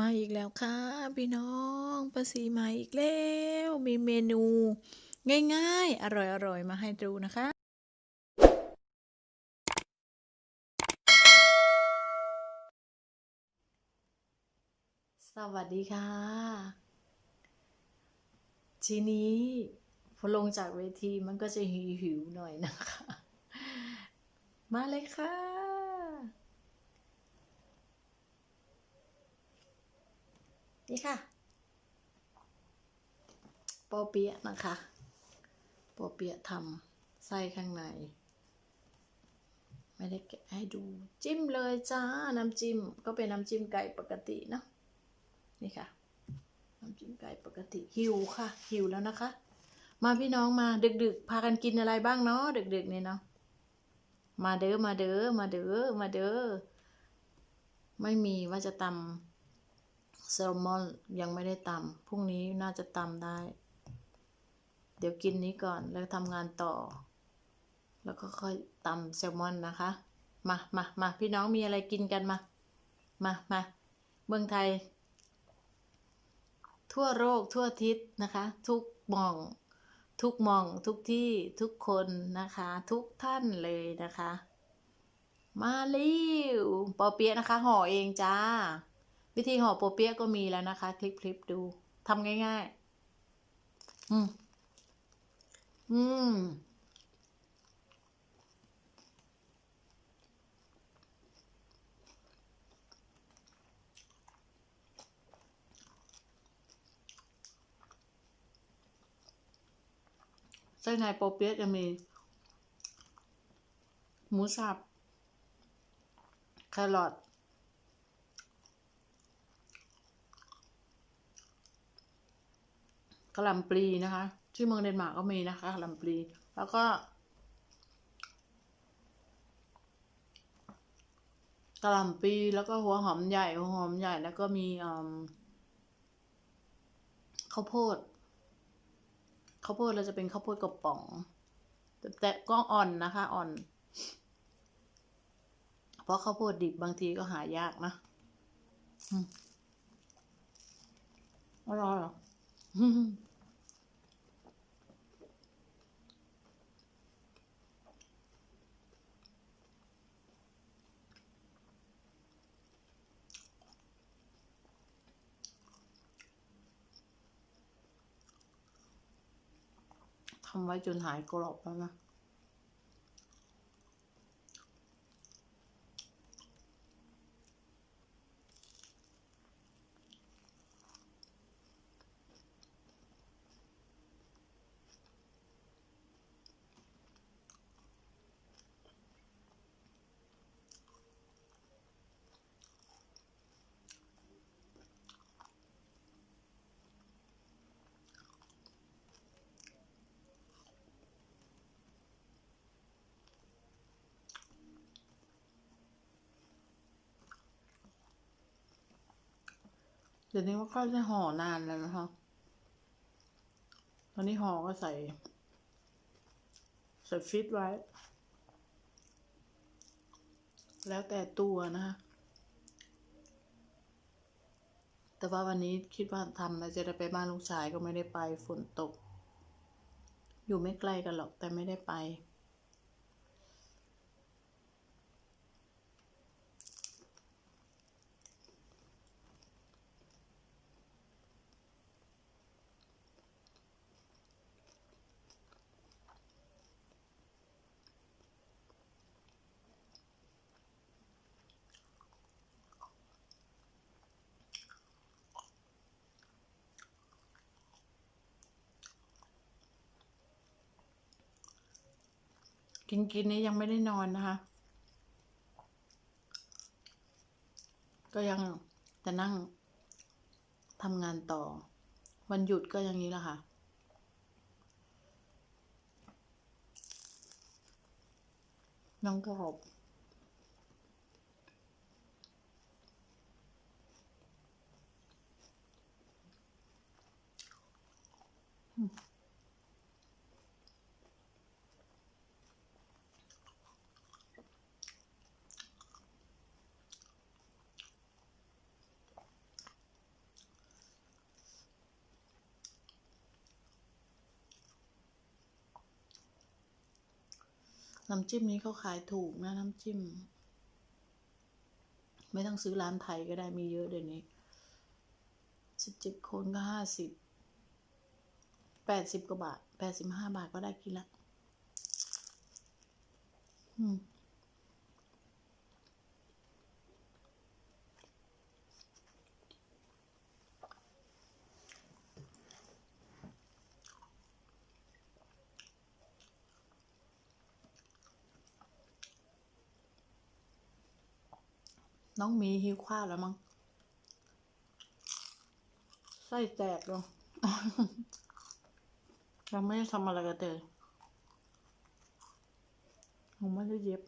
มาอีกแล้วค่ะพี่น้องประสีมาอีกแล้ว มีเมนู ง่ายๆ อร่อยๆ มาให้ดูนะคะ สวัสดีค่ะ ทีนี้พอลงจากเวทีมันก็จะหิวๆหน่อยนะคะ มาเลยค่ะ นี่ค่ะปอเปี๊ยะนะคะปอเปี๊ยะทำไส้ข้างใน ไม่ได้แกะให้ดูจิ้มเลยจ้า น้ำจิ้ม ก็เป็นน้ำจิ้มไก่ปกตินะนี่ค่ะ น้ำจิ้มไก่ปกติหิวค่ะ หิวแล้วนะคะ มาพี่น้องมาดึกๆ พากันกินอะไรบ้างเนาะดึกๆเนี่ยเนาะมาเด้อมาเด้อมาเด้อมาเด้อไม่มีว่าจะตำ แซลมอนยังไม่ได้ตำพรุ่งนี้น่าจะตำได้ เดี๋ยวกินนี้ก่อนแล้วทำงานต่อ แล้วก็ค่อยตำแซลมอนนะคะ มามามาพี่น้องมีอะไรกินกันมา มามาเมืองไทย ทั่วโลกทั่วทิศนะคะ ทุกมอง ทุกมองทุกที่ทุกคนนะคะ ทุกท่านเลยนะคะ มาเร็วปอเปี๊ยะนะคะห่อเองจ้า วิธีห่อโปเปี๊ยะก็มีแล้วนะคะ คลิปคลิปดูทำง่าย ๆ อืม อืมไส้ในโปเปี๊ยะจะมี หมูสับ แครอท กะหล่ำปลีนะคะ ที่เมืองเดนมาร์กก็มีนะคะกะหล่ำปลี แล้วก็กะหล่ำปลีแล้วก็หัวหอมใหญ่หัวหอมใหญ่แล้วก็มีข้าวโพดข้าวโพดเราจะเป็นข้าวโพดกระป๋อง แต่แต่ก็อ่อนนะคะอ่อน เพราะข้าวโพดดิบบางทีก็หายากนะอืมอร่อย ทำไว้จนหายกรอบแล้วนะ เดี๋ยวนี้ว่าก็จะห่อนานแล้วนะคะ ตอนนี้ห่อก็ใส่ ใส่ฟิตไว้ แล้วแต่ตัวนะคะ แต่ว่าวันนี้คิดว่าทำแล้วจะได้ไปบ้านลูกชายก็ไม่ได้ไปฝนตก อยู่ไม่ไกลกันหรอกแต่ไม่ได้ไป กินกินนี้ยังไม่ได้นอนนะคะ ก็ยังจะนั่งทำงานต่อ วันหยุดก็อย่างนี้แหละค่ะ น้องกบอืม น้ำจิ้มนี้เขาขายถูกนะน้ำจิ้ม ไม่ต้องซื้อร้านไทยก็ได้มีเยอะเดี๋ยวนี้สิบเจ็ดคนก็ห้าสิบแปดสิบกว่าบาทแปดสิบห้าบาทก็ได้กินละอืม น้องมีหิวข้าวแล้วมั้งไส้แตกเลยยังไม่ได้ทำอะไรกันเลยผมไม่ได้เย็บ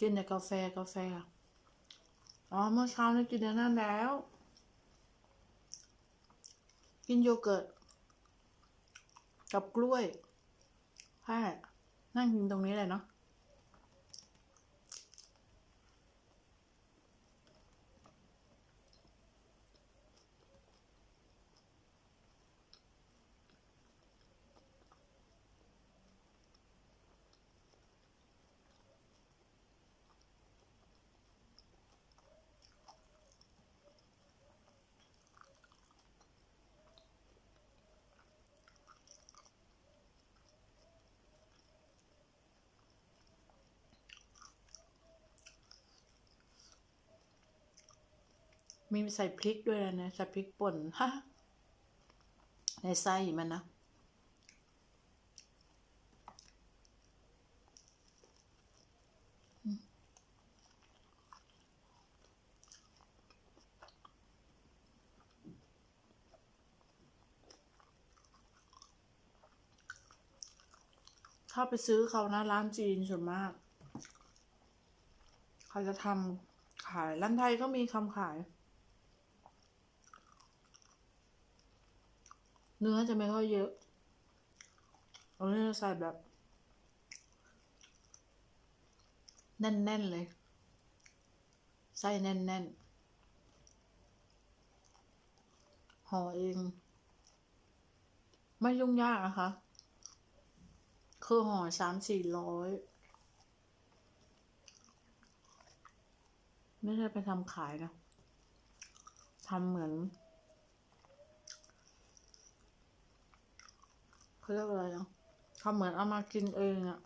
กินแต่กาแฟกาแฟ อ๋อ เมื่อเช้านี้กินแต่นั่นแล้ว กินโยเกิร์ต กับกล้วยใช่นั่งกินตรงนี้เลยเนาะ มีใส่พริกด้วยนะนะใส่พริกป่นฮะในไส้มันนะเข้าไปซื้อเขานะร้านจีนส่วนมาก เขาจะทำขายร้านไทยก็มีคำขาย เนื้อจะไม่ค่อยเยอะอาเนื้อใส่แบบ แน่นๆเลยไส้แน่นๆ ห่อเอง ไม่ยุ่งยากนะคะ คือห่อสามสี่ร้อย ไม่ได้ไปทำขายนะทำเหมือน เขาเรียกอะไรอะทำเหมือนเอามากินเองอะ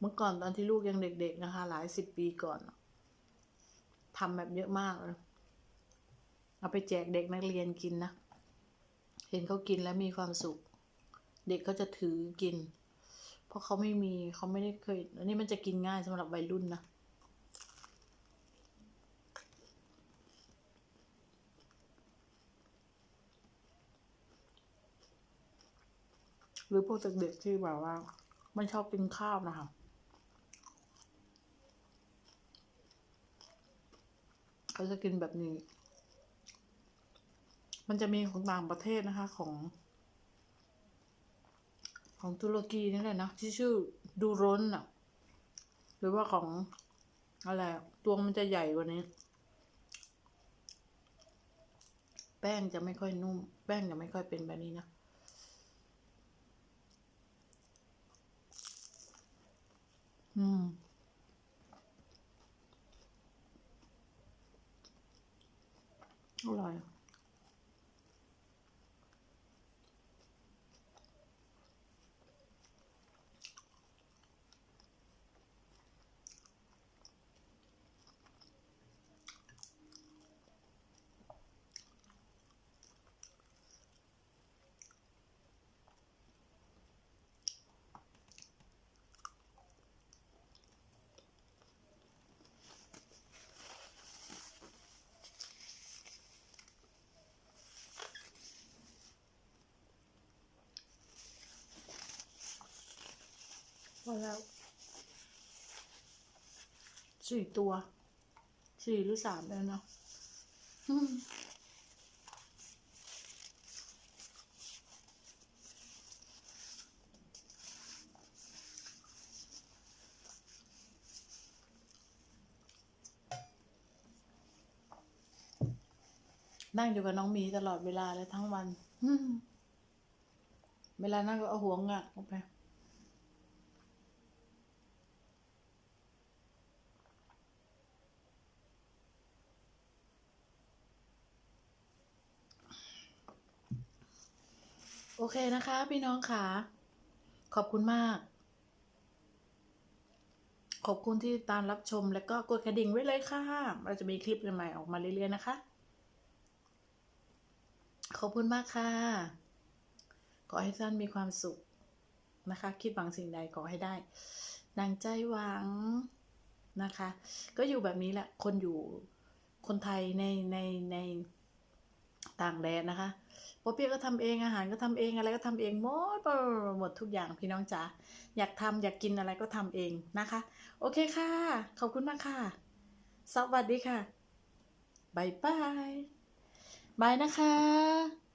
เมื่อก่อนตอนที่ลูกยังเด็ก ๆ นะคะ หลายสิบปีก่อนทำแบบเยอะมากเลยเอาไปแจกเด็กนักเรียนกินนะ เห็นเขากินแล้วมีความสุข เด็กเขาจะถือกิน เพราะเขาไม่มีเขาไม่ได้เคยอันนี้มันจะกินง่ายสำหรับวัยรุ่นนะ หรือพวกเด็กๆที่แบบว่า ไม่ชอบกินข้าวนะคะเขาจะกินแบบนี้ มันจะมีของต่างประเทศนะคะของ ของตุรกีนี่แหละนะที่ชื่อดูร้นอะ หรือว่าของอะไรตัวมันจะใหญ่กว่านี้ แป้งจะไม่ค่อยนุ่ม แป้งจะไม่ค่อยเป็นแบบนี้นะ อื อแล้วสี่ตัวสี่หรือสามแล้วเนาะอืมนั่งอยู่กับน้องหมีตลอดเวลาเลยทั้งวันอืมเวลานั่งก็เอาหัวงักออกไป เคนะคะพี่น้องค่ะ ขอบคุณมาก ขอบคุณที่ตามรับชมแล้วก็กดกระดิ่งไว้เลยค่ะ เราจะมีคลิปใหม่ๆออกมาเรื่อยๆนะคะ ขอบคุณมากค่ะ ขอให้ท่านมีความสุขนะคะ คิดหวังสิ่งใดขอให้ได้ดังใจหวังนะคะ ก็อยู่แบบนี้แหละ คนอยู่คนไทยในในใน ต่างแดนนะคะปอเปียกก็ทำเองอาหารก็ทำเองอะไรก็ทำเองหมดหมดทุกอย่างพี่น้องจ๋าอยากทำอยากกินอะไรก็ทำเองนะคะ โอเคค่ะ ขอบคุณมากค่ะ สวัสดีค่ะบายบายบายนะคะ